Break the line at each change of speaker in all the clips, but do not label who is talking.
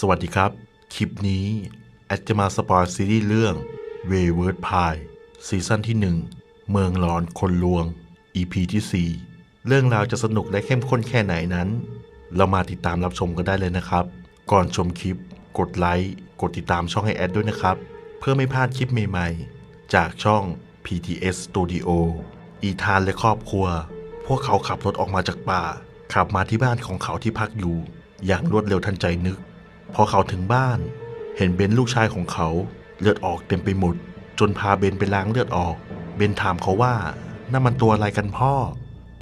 สวัสดีครับ คลิปนี้แอดจะมาสปอยซีรีส์เรื่อง w a y w o r d Pie ซีซั่นที่ 1 เมืองร้อนคนลวง EP ที่ 4 เรื่องราวจะสนุกและเข้มข้นแค่ไหนนั้น เรามาติดตามรับชมกันได้เลยนะครับ ก่อนชมคลิป กดไลค์กดติดตามช่องให้แอดด้วยนะครับ เพื่อไม่พลาดคลิปใหม่ๆ จากช่อง PTS Studio อีธานและครอบครัว พวกเขาขับรถออกมาจากป่า ขับมาที่บ้านของเขาที่พักอยู่ อย่างรวดเร็วทันใจนึก พอเขาถึงบ้าน เห็นเบนลูกชายของเขาเลือดออกเต็มไปหมด จนพาเบนไปล้างเลือดออก เบนถามเขาว่านั่นมันตัวอะไรกันพ่อ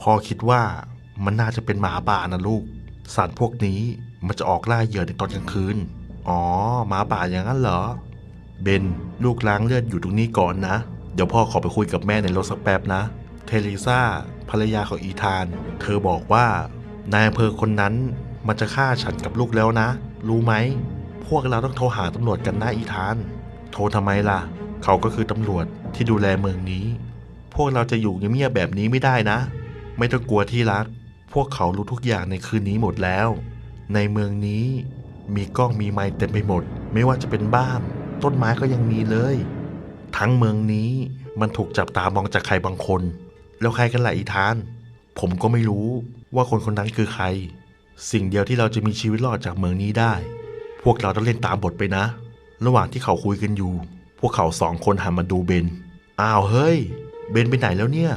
พ่อคิดว่ามันน่าจะเป็นหมาป่านะลูก สัตว์พวกนี้มันจะออกล่าเหยื่อในตอนกลางคืน อ๋อหมาป่าอย่างนั้นเหรอ เบนลูกล้างเลือดอยู่ตรงนี้ก่อนนะ เดี๋ยวพ่อขอไปคุยกับแม่ในรถสักแป๊บนะ เทเรซาภรรยาของอีธาน เธอบอกว่านายอำเภอคนนั้นมันจะฆ่าฉันกับลูกแล้วนะ รู้ไหม พวกเราต้องโทรหาตำรวจกันนะอีธาน โทรทำไมล่ะ เขาก็คือตำรวจที่ดูแลเมืองนี้ พวกเราจะอยู่เงียบๆแบบนี้ไม่ได้นะ ไม่ต้องกลัวที่รัก พวกเขารู้ทุกอย่างในคืนนี้หมดแล้ว ในเมืองนี้มีกล้องมีไม้เต็มไปหมด ไม่ว่าจะเป็นบ้าน ต้นไม้ก็ยังมีเลย ทั้งเมืองนี้มันถูกจับตามองจากใครบางคน แล้วใครกันล่ะอีธาน ผมก็ไม่รู้ว่าคนคนนั้นคือใคร สิ่งเดียวที่เราจะมีชีวิตรอดจากเมืองนี้ได้ พวกเราต้องเล่นตามบทไปนะ ระหว่างที่เขาคุยกันอยู่ พวกเขาสองคนหันมาดูเบน อ้าวเฮ้ย เบนไปไหนแล้วเนี่ย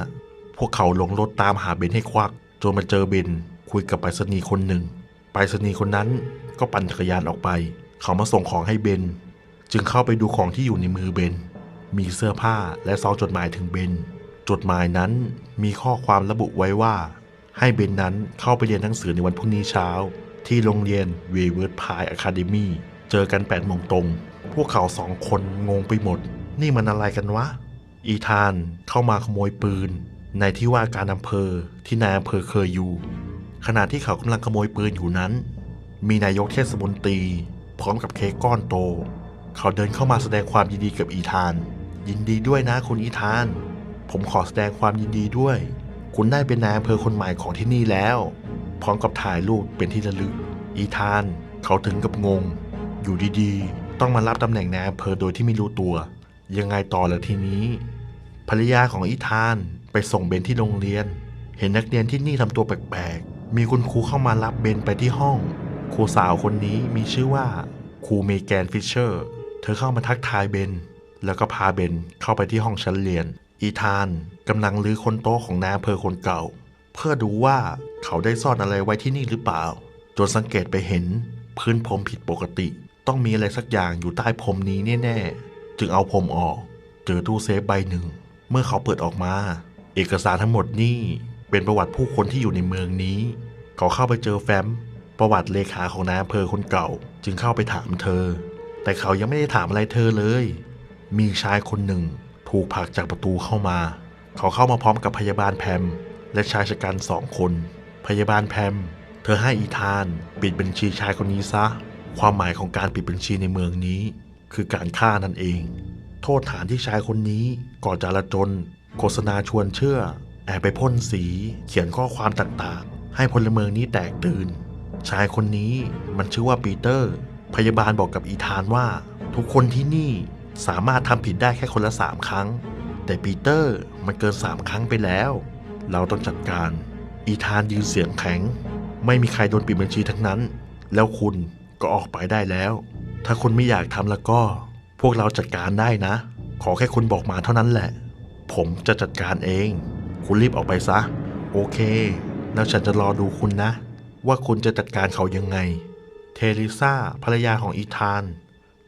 พวกเขาลงรถตามหาเบนให้ควัก จนมาเจอเบนคุยกับไปรษณีย์คนหนึ่ง ไปรษณีย์คนนั้นก็ปั่นจักรยานออกไป เขามาส่งของให้เบน จึงเข้าไปดูของที่อยู่ในมือเบน มีเสื้อผ้าและซองจดหมายถึงเบน จดหมายนั้นมีข้อความระบุไว้ว่า ให้เบนนั้นเข้าไปเรียนหนังสือในวันพรุ่งนี้เช้า ที่โรงเรียนเวเวิร์ดพายอะคาเดมีเจอกัน8ปดโมงตรง พวกเขาสองคนงงไปหมด นี่มันอะไรกันวะ อีธานเข้ามาขโมยปืน ในที่ว่าการอำเภอที่นายอำเภอเคยอยู่ ขณะที่เขากำลังขโมยปืนอยู่นั้น มีนายกเทศมนตรี พร้อมกับเค้กก้อนโต เขาเดินเข้ามาแสดงความยินดีกับอีธาน ยินดีด้วยนะคุณอีธาน ผมขอแสดงความยินดีด้วย คุณได้เป็นนายอำเภอคนใหม่ของที่นี่แล้ว พร้อมกับถ่ายรูปเป็นที่ระลึก อีธาน เขาถึงกับงง อยู่ดีๆ ต้องมารับตำแหน่งนายอำเภอโดยที่ไม่รู้ตัว ยังไงต่อละทีนี้ ภรรยาของอีธานไปส่งเบนที่โรงเรียน เห็นนักเรียนที่นี่ทำตัวแปลกๆ มีคุณครูเข้ามารับเบนไปที่ห้อง ครูสาวคนนี้มีชื่อว่าครูเมแกนฟิชเชอร์ เธอเข้ามาทักทายเบน แล้วก็พาเบนเข้าไปที่ห้องชั้นเรียน อีธาน กำลังลื้อคนโต๊ะของนายอำเภอคนเก่า เพื่อดูว่าเขาได้ซ่อนอะไรไว้ที่นี่หรือเปล่า จนสังเกตไปเห็น พื้นพรมผิดปกติ ต้องมีอะไรสักอย่างอยู่ใต้พรมนี้แน่ๆ จึงเอาพรมออก เจอตู้เซฟใบหนึ่ง เมื่อเขาเปิดออกมา เอกสารทั้งหมดนี่เป็นประวัติผู้คนที่อยู่ในเมืองนี้ เขาเข้าไปเจอแฟ้มประวัติเลขาของนายอำเภอคนเก่า จึงเข้าไปถามเธอ แต่เขายังไม่ได้ถามอะไรเธอเลย มีชายคนหนึ่งถูกผลักจากประตูเข้ามา เขาเข้ามาพร้อมกับพยาบาลแพม และชายชะกันสองคน พยาบาลแพม เธอให้อีธาน ปิดบัญชีชายคนนี้ซะ ความหมายของการปิดบัญชีในเมืองนี้ คือการฆ่านั่นเอง โทษฐานที่ชายคนนี้ก่อจลาจลโฆษณาชวนเชื่อ แอบไปพ่นสี เขียนข้อความต่างๆ ให้พลเมืองนี้แตกตื่น ชายคนนี้มันชื่อว่าปีเตอร์ พยาบาลบอกกับอีธานว่า ทุกคนที่นี่สามารถทำผิดได้แค่คนละสามครั้ง แต่ปีเตอร์มันเกินสามครั้งไปแล้ว เราต้องจัดการ อีธานยืนเสียงแข็ง ไม่มีใครโดนปิดบัญชีทั้งนั้น แล้วคุณก็ออกไปได้แล้ว ถ้าคุณไม่อยากทำแล้วก็ พวกเราจัดการได้นะ ขอแค่คุณบอกมาเท่านั้นแหละ ผมจะจัดการเอง คุณรีบออกไปซะ โอเค แล้วฉันจะรอดูคุณนะ ว่าคุณจะจัดการเขายังไง เทริซาภรรยาของอีธาน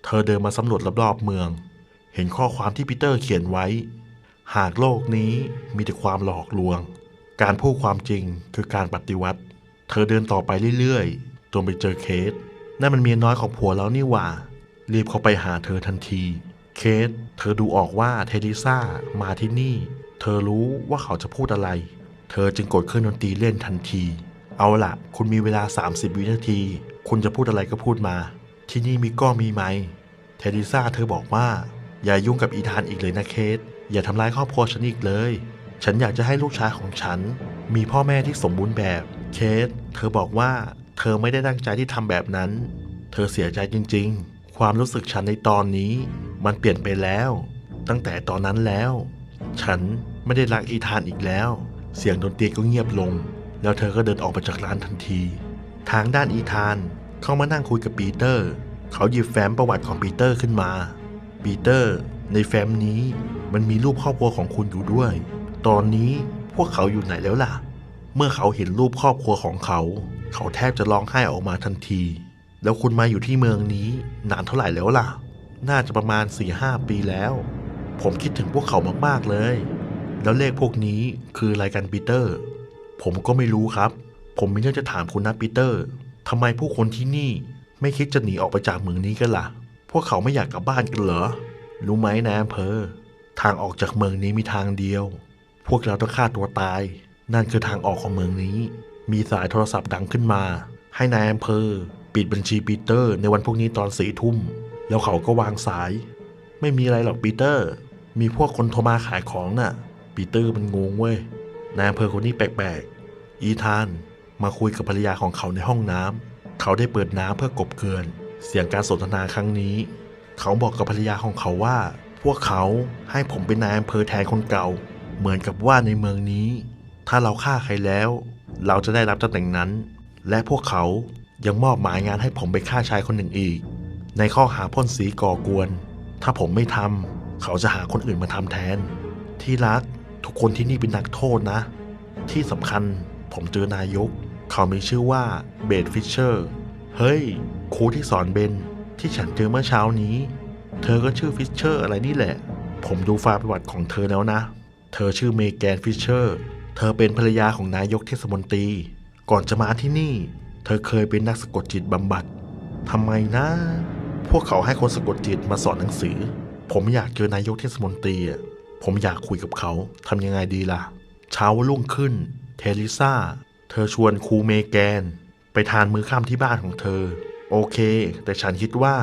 เธอเดินมาสำรวจรอบๆเมือง เห็นข้อความที่ปีเตอร์เขียนไว้ หากโลกนี้มีแต่ความหลอกลวง การพูดความจริงคือการปฏิวัติ เธอเดินต่อไปเรื่อยๆ จนไปเจอเคส นั่นมันเมียน้อยของผัวแล้วนี่หว่า รีบเข้าไปหาเธอทันที เคส เธอดูออกว่าเทดิซ่ามาที่นี่ เธอรู้ว่าเขาจะพูดอะไร เธอจึงกดเครื่องดนตรีเล่นทันที เอาละคุณมีเวลา 30 วินาที คุณจะพูดอะไรก็พูดมา ที่นี่มีกล้อมีไหม เทดิซ่าเธอบอกว่า อย่ายุ่งกับอีธานอีกเลยนะเคส อย่าทำร้ายครอบครัวฉันอีกเลย ฉันอยากจะให้ลูกชายของฉัน มีพ่อแม่ที่สมบูรณ์แบบ เคส เธอบอกว่า เธอไม่ได้ตั้งใจที่ทำแบบนั้น เธอเสียใจจริง ๆ ความรู้สึกฉันในตอนนี้ มันเปลี่ยนไปแล้ว ตั้งแต่ตอนนั้นแล้ว ฉันไม่ได้รักอีธานอีกแล้ว เสียงดนตรีก็เงียบลง แล้วเธอก็เดินออกไปจากร้านทันที ทางด้านอีธานเข้ามานั่งคุยกับปีเตอร์ เขาหยิบแฟ้มประวัติของปีเตอร์ขึ้นมา ปีเตอร์ ในแฟ้มนี้มันมีรูปครอบครัวของคุณอยู่ด้วย ตอนนี้พวกเขาอยู่ไหนแล้วล่ะ เมื่อเขาเห็นรูปครอบครัวของเขา เขาแทบจะร้องไห้ออกมาทันที แล้วคุณมาอยู่ที่เมืองนี้นานเท่าไหร่แล้วล่ะ น่าจะประมาณ4ีหปีแล้ว ผมคิดถึงพวกเขามากๆเลย แล้วเลขพวกนี้คืออะไรกันปีเตอร์ ผมก็ไม่รู้ครับ ผมมีเรื่องจะถามคุณนะปีเตอร์ทำไมผู้คนที่นี่ไม่คิดจะหนีออกไปจากเมืองนี้กันล่ะ พวกเขาไม่อยากกลับบ้านกันเหรอ รู้ไหมนายอำเภอ ทางออกจากเมืองนี้มีทางเดียว พวกเราต้องฆ่าตัวตาย นั่นคือทางออกของเมืองนี้ มีสายโทรศัพท์ดังขึ้นมา ให้นายอำเภอ ปิดบัญชีปีเตอร์ในวันพวกนี้ตอนสี่ทุ่ม แล้วเขาก็วางสาย ไม่มีอะไรหรอกปีเตอร์ มีพวกคนโทรมาขายของน่ะ ปีเตอร์มันงงเว้ย นายอำเภอคนนี้แปลกๆ อีธานมาคุยกับภรรยาของเขาในห้องน้ำ เขาได้เปิดน้ำเพื่อกบเกลื่อน เสียงการสนทนาครั้งนี้ เขาบอกกับภรรยาของเขาว่า พวกเขาให้ผมเป็นนายอำเภอแทนคนเก่า เหมือนกับว่าในเมืองนี้ ถ้าเราฆ่าใครแล้ว เราจะได้รับตำแหน่งนั้น และพวกเขายังมอบหมายงานให้ผมไปฆ่าชายคนหนึ่งอีก ในข้อหาพ่นสีก่อกวน ถ้าผมไม่ทำเขาจะหาคนอื่นมาทำแทน ที่รักทุกคนที่นี่เป็นนักโทษนะ ที่สำคัญผมเจอนายก เขามีชื่อว่าเบดฟิชเชอร์ เฮ้ยครูที่สอนเบน ที่ฉันเจอเมื่อเช้านี้ เธอก็ชื่อฟิชเชอร์อะไรนี่แหละ ผมดูฟาประวัติของเธอแล้วนะ เธอชื่อเมแกนฟิชเชอร์ เธอเป็นภรรยาของนายกเทศมนตรี ก่อนจะมาที่นี่ เธอเคยเป็นนักสะกดจิตบำบัดทำไมนะ พวกเขาให้คนสะกดจิตมาสอนหนังสือ ผมอยากเจอนายกเทศมนตรีอะผมอยากคุยกับเขาทำยังไงดีล่ะ เช้าวันรุ่งขึ้น เทลิซ่า เธอชวนครูเมแกน ไปทานมื้อค่ำที่บ้านของเธอ โอเค แต่ฉันคิดว่า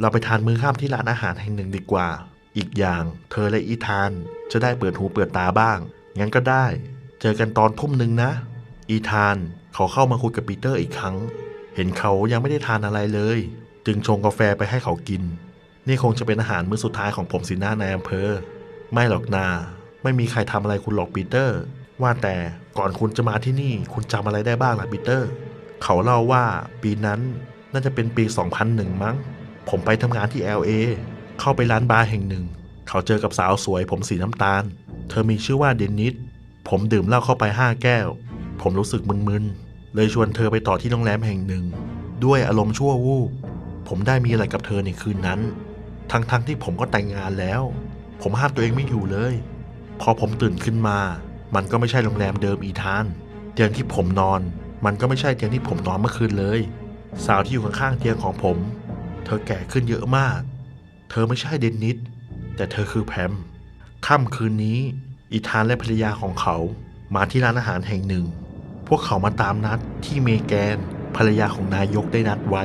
เราไปทานมื้อค่ำที่ร้านอาหารแห่งหนึ่งดีกว่า อีกอย่างเธอและอีธานจะได้เปิดหูเปิดตาบ้าง งั้นก็ได้ เจอกันตอนทุ่มหนึ่งนะ อีธานเขาเข้ามาคุยกับปีเตอร์อีกครั้ง เห็นเขายังไม่ได้ทานอะไรเลย จึงชงกาแฟไปให้เขากิน นี่คงจะเป็นอาหารมื้อสุดท้ายของผมสินะนายอำเภอ ไม่หรอกนา ไม่มีใครทำอะไรคุณหรอกปีเตอร์ ว่าแต่ก่อนคุณจะมาที่นี่ คุณจำอะไรได้บ้างล่ะปีเตอร์ เขาเล่าว่าปีนั้น น่าจะเป็นปี 2001 มั้ง ผมไปทำงานที่ LA เข้าไปร้านบาร์แห่งหนึ่ง เขาเจอกับสาวสวย ผมสีน้ำตาล เธอมีชื่อว่าเดนนิส ผมดื่มเหล้าเข้าไปห้าแก้ว ผมรู้สึกมึนๆ เลยชวนเธอไปต่อที่โรงแรมแห่งหนึ่ง ด้วยอารมณ์ชั่ววูบ ผมได้มีอะไรกับเธอในคืนนั้น ทั้งๆที่ผมก็แต่งงานแล้ว ผมห้ามตัวเองไม่อยู่เลย พอผมตื่นขึ้นมา มันก็ไม่ใช่โรงแรมเดิมอีธาน เตียงที่ผมนอน มันก็ไม่ใช่เตียงที่ผมนอนเมื่อคืนเลย สาวที่อยู่ข้างๆเตียงของผม เธอแก่ขึ้นเยอะมาก เธอไม่ใช่เดนนิสแต่เธอคือแพมค่ำคืนนี้ อีธานและภรรยาของเขามาที่ร้านอาหารแห่งหนึ่ง พวกเขามาตามนัดที่เมแกน ภรรยาของนายกได้นัดไว้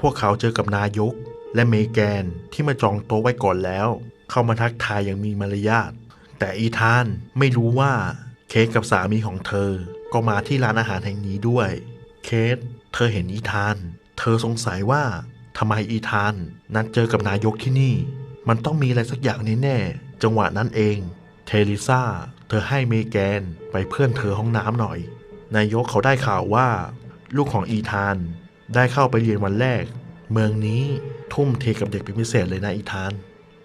พวกเขาเจอกับนายก และเมแกนที่มาจองโต๊ะไว้ก่อนแล้ว เข้ามาทักทายอย่างมีมารยาทแต่อีธานไม่รู้ว่า เคสกับสามีของเธอ ก็มาที่ร้านอาหารแห่งนี้ด้วย เคส เธอเห็นอีธาน เธอสงสัยว่าทำไมอีธาน นัดเจอกับนายกที่นี่ มันต้องมีอะไรสักอย่างแน่ๆจังหวะนั้นเอง เทลิซ่าเธอให้เมแกนไปเพื่อนเธอห้องน้ำหน่อย นายกเขาได้ข่าวว่า ลูกของอีธาน ได้เข้าไปเรียนวันแรก เมืองนี้ทุ่มเทกับเด็กเป็นพิเศษเลยนะอีธาน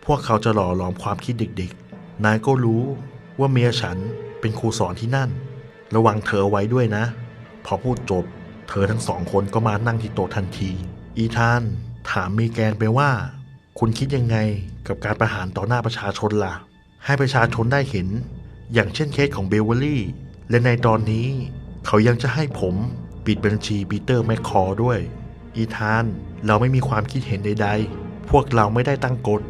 พวกเขาจะหล่อหลอมความคิดเด็กๆ นายก็รู้ว่าเมียฉันเป็นครูสอนที่นั่น ระวังเธอไว้ด้วยนะ พอพูดจบ เธอทั้งสองคนก็มานั่งที่โต๊ะทันที อีธานถามเมแกนไปว่า คุณคิดยังไงกับการประหารต่อหน้าประชาชนล่ะ ให้ประชาชนได้เห็น อย่างเช่นเคสของเบเวอรี่ และในตอนนี้ เขายังจะให้ผมปิดบัญชีปีเตอร์แมคคอร์ด้วย อีธานเราไม่มีความคิดเห็นใด ๆ พวกเราไม่ได้ตั้งกฎ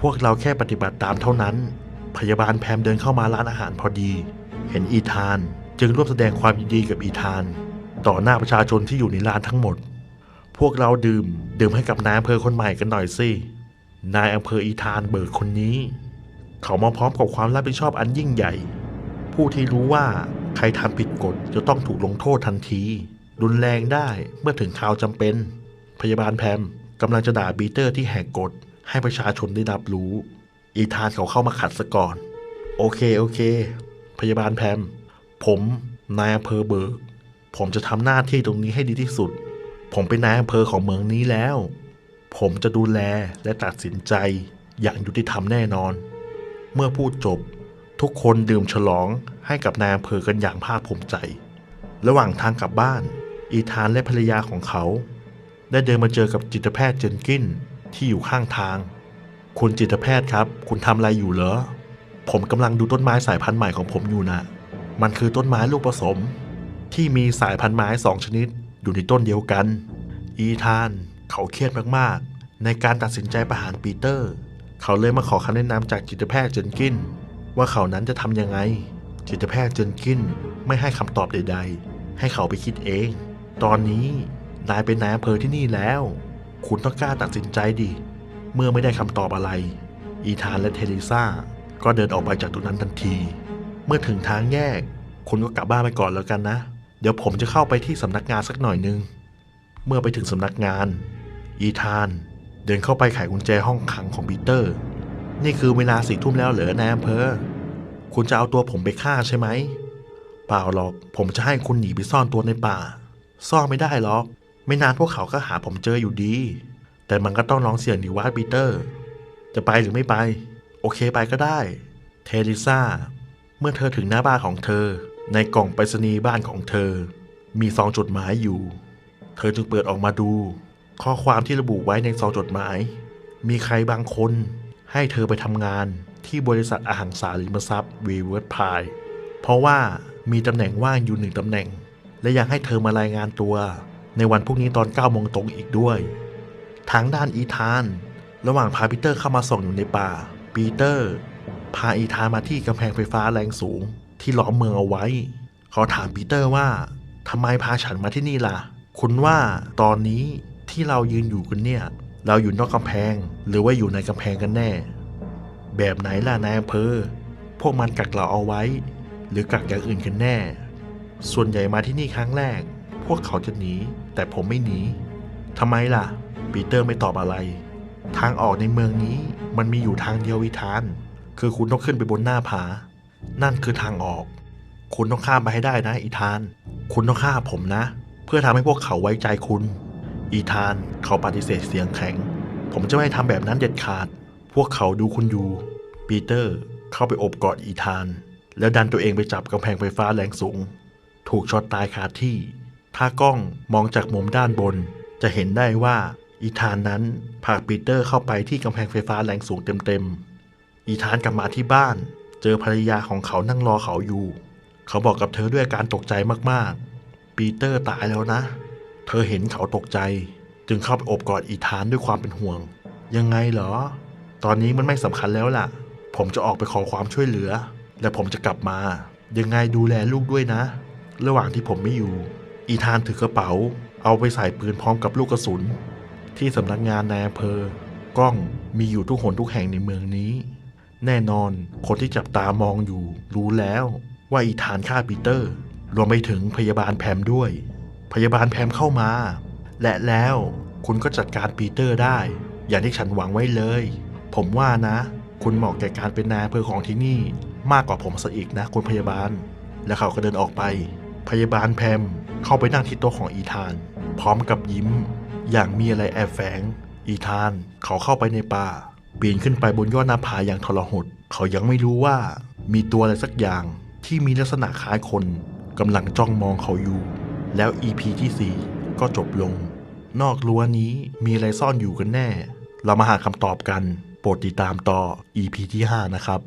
พวกเราแค่ปฏิบัติตามเท่านั้น พยาบาลแพมเดินเข้ามาร้านอาหารพอดี เห็นอีธานจึงร่วมแสดงความยินดีกับอีธาน ต่อหน้าประชาชนที่อยู่ในร้านทั้งหมด พวกเราดื่ม ดื่มให้กับนายอำเภอคนใหม่กันหน่อยสิ นายอำเภออีธานเบิกคนนี้ เขามาพร้อมกับความรับผิดชอบอันยิ่งใหญ่ ผู้ที่รู้ว่าใครทำผิดกฎจะต้องถูกลงโทษทันที รุนแรงได้เมื่อถึงคราวจำเป็น พยาบาลแพมกำลังจะด่าปีเตอร์ที่แหกกฎให้ประชาชนได้รับรู้ อีธานเขาเข้ามาขัดซะก่อน โอเคโอเค พยาบาลแพม ผมนายอำเภอเบิก ผมจะทำหน้าที่ตรงนี้ให้ดีที่สุด ผมเป็นนายอำเภอของเมืองนี้แล้ว ผมจะดูแลและตัดสินใจอย่างยุติธรรมแน่นอน เมื่อพูดจบ ทุกคนดื่มฉลองให้กับนายอำเภอกันอย่างภาคภูมิใจ ระหว่างทางกลับบ้าน อีธานและภรรยาของเขา ได้เดินมาเจอกับจิตแพทย์เจนกินที่อยู่ข้างทาง คุณจิตแพทย์ครับ คุณทำอะไรอยู่เหรอ ผมกำลังดูต้นไม้สายพันธุ์ใหม่ของผมอยู่นะ มันคือต้นไม้ลูกผสม ที่มีสายพันธุ์ไม้สองชนิดอยู่ในต้นเดียวกัน อีธาน เขาเครียดมากๆ ในการตัดสินใจประหารปีเตอร์ เขาเลยมาขอคำแนะนำจากจิตแพทย์เจนกิน ว่าเขานั้นจะทำยังไง จิตแพทย์เจนกินไม่ให้คำตอบใด ๆ ให้เขาไปคิดเอง ตอนนี้นายเป็นนายอำเภอที่นี่แล้ว คุณต้องกล้าตัดสินใจดิเมื่อไม่ได้คำตอบอะไร อีธานและเทเรซาก็เดินออกไปจากตรงนั้นทันที เมื่อถึงทางแยก คุณก็กลับบ้านไปก่อนแล้วกันนะ เดี๋ยวผมจะเข้าไปที่สำนักงานสักหน่อยนึง เมื่อไปถึงสำนักงาน อีธาน เดินเข้าไปไขกุญแจห้องขังของปีเตอร์ นี่คือเวลาสี่ทุ่มแล้วเหรอนายอำเภอ คุณจะเอาตัวผมไปฆ่าใช่ไหม เปล่าหรอก ผมจะให้คุณหนีไปซ่อนตัวในป่า ซ่อนไม่ได้หรอก ไม่นานพวกเขาก็หาผมเจออยู่ดี แต่มันก็ต้องลองเสี่ยงดีว่าปีเตอร์ จะไปหรือไม่ไป โอเคไปก็ได้ เทริซาเมื่อเธอถึงหน้าบ้านของเธอ ในกล่องไปรษณีย์บ้านของเธอ มีซองจดหมายอยู่ เธอจึงเปิดออกมาดู ข้อความที่ระบุไว้ในซองจดหมาย มีใครบางคนให้เธอไปทำงานที่บริษัทอาหังสาริมทรัพย์วีเวิร์ดพายเพราะว่ามีตำแหน่งว่างอยู่หนึ่งตำแหน่ง และยังให้เธอมารายงานตัว ในวันพรุ่งนี้ตอน9โมงตรงอีกด้วย ทางด้านอีธาน ระหว่างพาปีเตอร์เข้ามาส่องอยู่ในป่า ปีเตอร์ พาอีธานมาที่กำแพงไฟฟ้าแรงสูง ที่ล้อมเมืองเอาไว้ เขาถามปีเตอร์ว่าทำไมพาฉันมาที่นี่ล่ะ คุณว่าตอนนี้ที่เรายืนอยู่กันเนี่ย เราอยู่นอกกำแพง หรือว่าอยู่ในกำแพงกันแน่ แบบไหนล่ะนายอำเภอ พวกมันกักเราเอาไว้ หรือกักอย่างอื่นกันแน่ ส่วนใหญ่มาที่นี่ครั้งแรก พวกเขาจะหนี แต่ผมไม่หนีทำไมล่ะ ปีเตอร์ไม่ตอบอะไร ทางออกในเมืองนี้มันมีอยู่ทางเดียววิธาน คือคุณต้องขึ้นไปบนหน้าผา นั่นคือทางออก คุณต้องข้ามไปให้ได้นะ อีธาน คุณต้องฆ่าผมนะ เพื่อทำให้พวกเขาไว้ใจคุณ อีธานเขาปฏิเสธเสียงแข็ง ผมจะไม่ทำแบบนั้นเด็ดขาด พวกเขาดูคุณอยู่ ปีเตอร์เข้าไปอบกอดอีธาน แล้วดันตัวเองไปจับกำแพงไฟฟ้าแรงสูง ถูกช็อตตายคาที่ ถ้ากล้องมองจากมุมด้านบน จะเห็นได้ว่าอีธานนั้นพาปีเตอร์เข้าไปที่กำแพงไฟฟ้าแรงสูงเต็มๆ อีธานกลับมาที่บ้าน เจอภรรยาของเขานั่งรอเขาอยู่ เขาบอกกับเธอด้วยอาการตกใจมากๆ ปีเตอร์ตายแล้วนะ เธอเห็นเขาตกใจ จึงเข้าไปอบกอดอีธานด้วยความเป็นห่วง ยังไงเหรอ ตอนนี้มันไม่สำคัญแล้วล่ะ ผมจะออกไปขอความช่วยเหลือ และผมจะกลับมา ยังไงดูแลลูกด้วยนะ ระหว่างที่ผมไม่อยู่ อีธานถือกระเป๋า เอาไปใส่ปืนพร้อมกับลูกกระสุน ที่สำนักงานนายอำเภอกล้องมีอยู่ทุกหนทุกแห่งในเมืองนี้ แน่นอน คนที่จับตามองอยู่ รู้แล้วว่าอีธานฆ่าปีเตอร์ รวมไปถึงพยาบาลแพมด้วย พยาบาลแพมเข้ามา และแล้วคุณก็จัดการปีเตอร์ได้ อย่างที่ฉันหวังไว้เลย ผมว่านะ คุณเหมาะแก่การเป็นนายอำเภอของที่นี่ มากกว่าผมซะอีกนะคุณพยาบาล และเขาก็เดินออกไป พยาบาลแพมเข้าไปนั่งที่โต๊ะของอีธาน พร้อมกับยิ้ม อย่างมีอะไรแอบแฝง อีธานเขาเข้าไปในป่า ปีนขึ้นไปบนยอดหน้าผาอย่างทรหด เขายังไม่รู้ว่ามีตัวอะไรสักอย่างที่มีลักษณะคล้ายคนกำลังจ้องมองเขาอยู่ แล้ว EP ที่ 4 ก็จบลง นอกรั้วนี้มีอะไรซ่อนอยู่กันแน่ เรามาหาคำตอบกัน โปรดติดตามต่อ EP ที่ 5 นะครับ